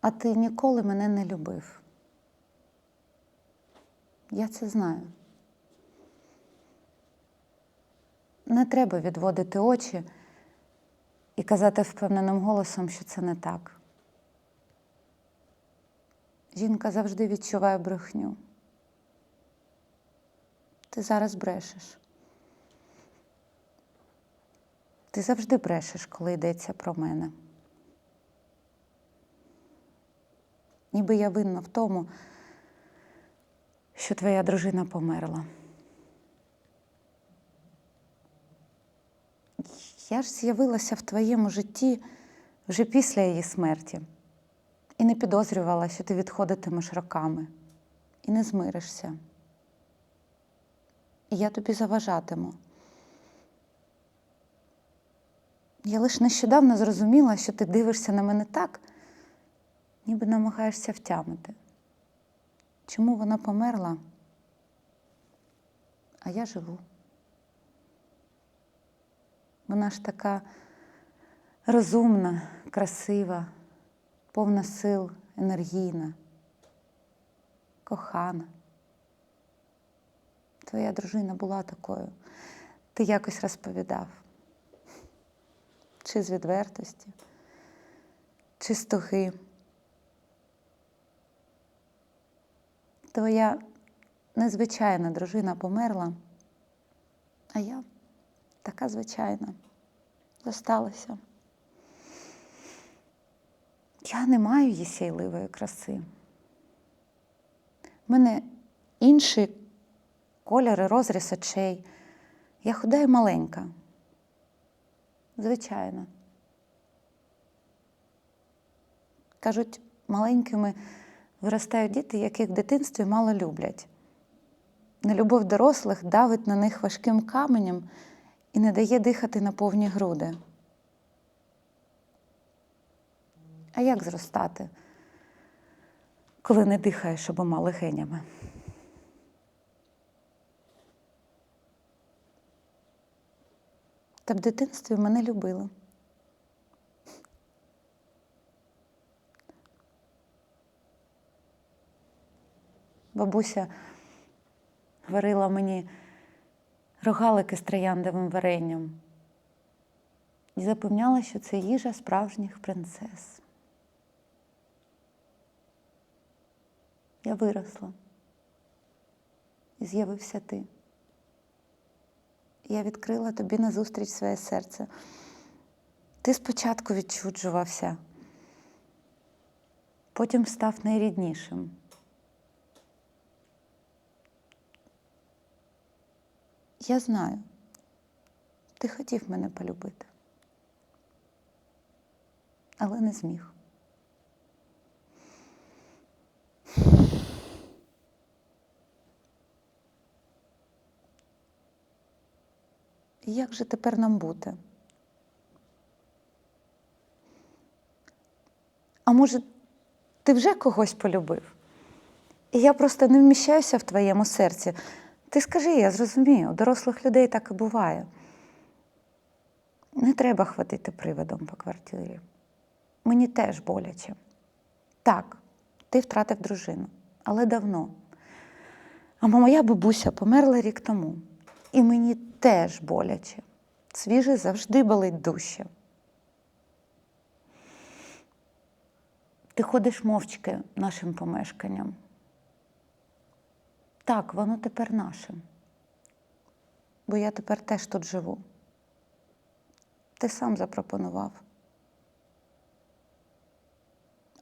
А ти ніколи мене не любив. Я це знаю. Не треба відводити очі і казати впевненим голосом, що це не так. Жінка завжди відчуває брехню. Ти зараз брешеш. Ти завжди брешеш, коли йдеться про мене. Ніби я винна в тому, що твоя дружина померла. Я ж з'явилася в твоєму житті вже після її смерті і не підозрювала, що ти відходитимеш роками і не змиришся. І я тобі заважатиму. Я лише нещодавно зрозуміла, що ти дивишся на мене так, ніби намагаєшся втямити. Чому вона померла, а я живу. Вона ж така розумна, красива, повна сил, енергійна, кохана. Твоя дружина була такою. Ти якось розповідав. Чи з відвертості, чи з туги. Твоя незвичайна дружина померла, а я така звичайна зосталася. Я не маю її сяйливої краси. У мене інший колір і розріз очей. Я худа і маленька. Звичайно. Кажуть, маленькими виростають діти, яких в дитинстві мало люблять. Нелюбов дорослих давить на них важким каменем і не дає дихати на повні груди. А як зростати, коли не дихаєш обома легенями? Та в дитинстві мене любили. Бабуся варила мені рогалики з трояндовим варенням і запевняла, що це їжа справжніх принцес. Я виросла і з'явився ти. Я відкрила тобі назустріч своє серце. Ти спочатку відчуджувався, потім став найріднішим. Я знаю, ти хотів мене полюбити, але не зміг. Як же тепер нам бути? А може, ти вже когось полюбив? І я просто не вміщаюся в твоєму серці. Ти скажи, я зрозумію, у дорослих людей так і буває. Не треба хватити приводом по квартирі. Мені теж боляче. Так, ти втратив дружину, але давно. А моя бабуся померла рік тому. І мені теж боляче. Свіже завжди болить дужче. Ти ходиш мовчки нашим помешканням. Так, воно тепер наше. Бо я тепер теж тут живу. Ти сам запропонував.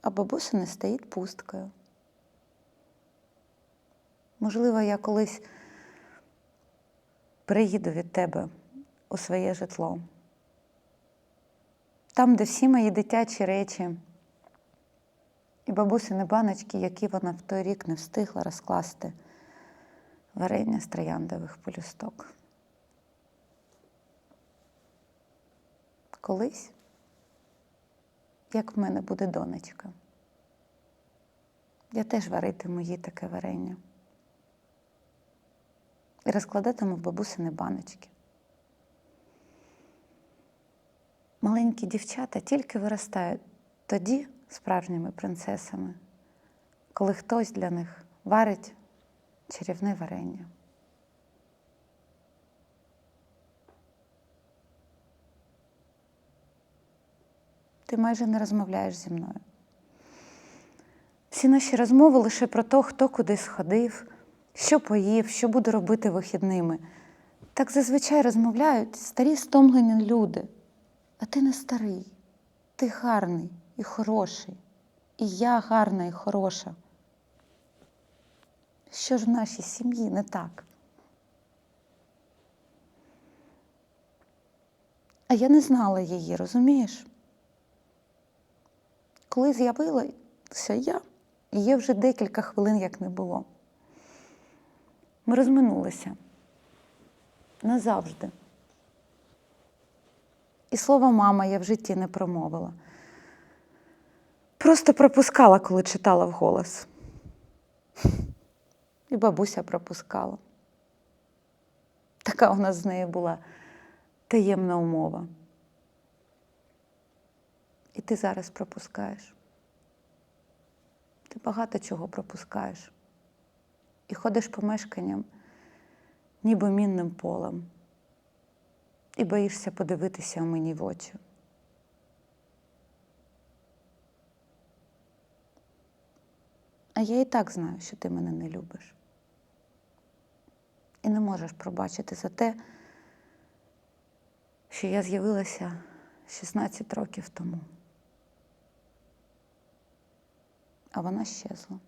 А бабуся не стоїть пусткою. Можливо, я колись приїду від тебе у своє житло. Там, де всі мої дитячі речі і бабусини баночки, які вона в той рік не встигла розкласти варення з трояндових полюсток. Колись, як в мене буде донечка, я теж варитиму їй таке варення і розкладатиму в бабусини баночки. Маленькі дівчата тільки виростають тоді, справжніми принцесами, коли хтось для них варить чарівне варення. Ти майже не розмовляєш зі мною. Всі наші розмови лише про те, хто куди сходив, що поїв, що буде робити вихідними. Так зазвичай розмовляють старі стомлені люди. А ти не старий, ти гарний і хороший. І я гарна і хороша. Що ж в нашій сім'ї не так? А я не знала її, розумієш? Коли з'явилася я, її вже декілька хвилин як не було. Ми розминулися назавжди. І слово мама я в житті не промовила. Просто пропускала, коли читала вголос. І бабуся пропускала. Така у нас з нею була таємна умова. І ти зараз пропускаєш. Ти багато чого пропускаєш. І ходиш помешканням, ніби мінним полем, і боїшся подивитися мені в очі. А я і так знаю, що ти мене не любиш. І не можеш пробачити за те, що я з'явилася 16 років тому. А вона щезла.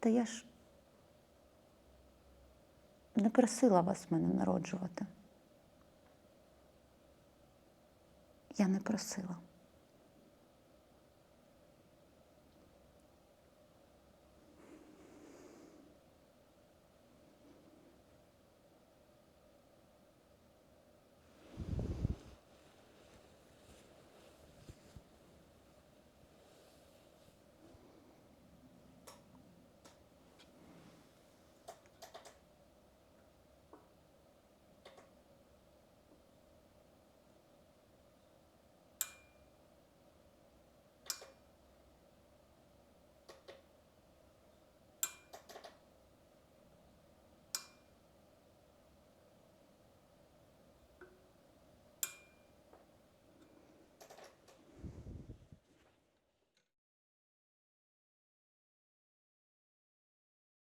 Та я ж не просила вас мене народжувати. Я не просила.